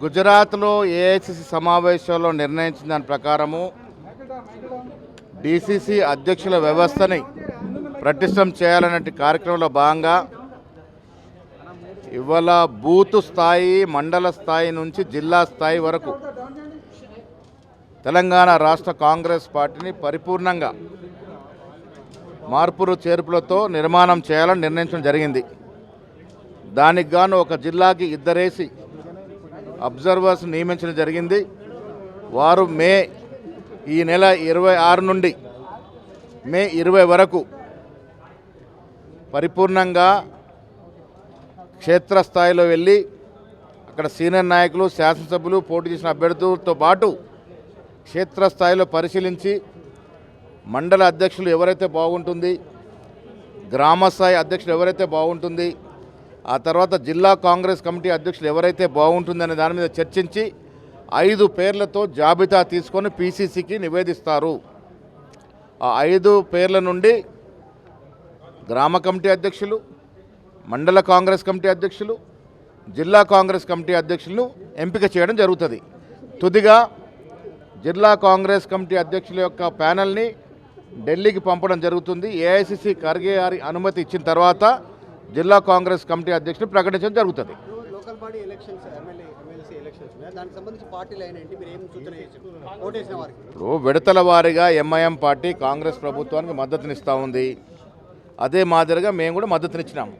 గుజరాత్లో ఏఐసిసి సమావేశంలో నిర్ణయించిన దాని ప్రకారము డిసిసి అధ్యక్షుల వ్యవస్థని ప్రతిష్టం చేయాలనే కార్యక్రమంలో భాగంగా ఇవాళ బూత్ స్థాయి మండల స్థాయి నుంచి జిల్లా స్థాయి వరకు తెలంగాణ రాష్ట్ర కాంగ్రెస్ పార్టీని పరిపూర్ణంగా మార్పులు చేర్పులతో నిర్మాణం చేయాలని నిర్ణయించడం జరిగింది. దానికి గాను ఒక జిల్లాకి ఇద్దరేసి అబ్జర్వర్స్ నియమించడం జరిగింది. వారు మే ఈ నెల ఇరవై ఆరు నుండి మే ఇరవై వరకు పరిపూర్ణంగా క్షేత్రస్థాయిలో వెళ్ళి అక్కడ సీనియర్ నాయకులు శాసనసభ్యులు పోటీ చేసిన అభ్యర్థులతో పాటు క్షేత్రస్థాయిలో పరిశీలించి మండల అధ్యక్షులు ఎవరైతే బాగుంటుంది గ్రామస్థాయి అధ్యక్షులు ఎవరైతే బాగుంటుంది ఆ తర్వాత జిల్లా కాంగ్రెస్ కమిటీ అధ్యక్షులు ఎవరైతే బాగుంటుందనే దాని మీద చర్చించి ఐదు పేర్లతో జాబితా తీసుకొని పీసీసీకి నివేదిస్తారు. ఆ ఐదు పేర్ల నుండి గ్రామ కమిటీ అధ్యక్షులు మండల కాంగ్రెస్ కమిటీ అధ్యక్షులు జిల్లా కాంగ్రెస్ కమిటీ అధ్యక్షులను ఎంపిక చేయడం జరుగుతుంది. తుదిగా జిల్లా కాంగ్రెస్ కమిటీ అధ్యక్షుల యొక్క ప్యానల్ని ఢిల్లీకి పంపడం జరుగుతుంది. ఏఐసిసి ఖర్గే గారి అనుమతి ఇచ్చిన తర్వాత జిల్లా కాంగ్రెస్ కమిటీ అధ్యక్షుని ప్రకటించడం జరుగుతుంది. ఇప్పుడు విడతల వారీగా ఎంఐఎం పార్టీ కాంగ్రెస్ ప్రభుత్వానికి మద్దతునిస్తూ ఉంది. అదే మాదిరిగా మేము కూడా మద్దతునిచ్చినాము.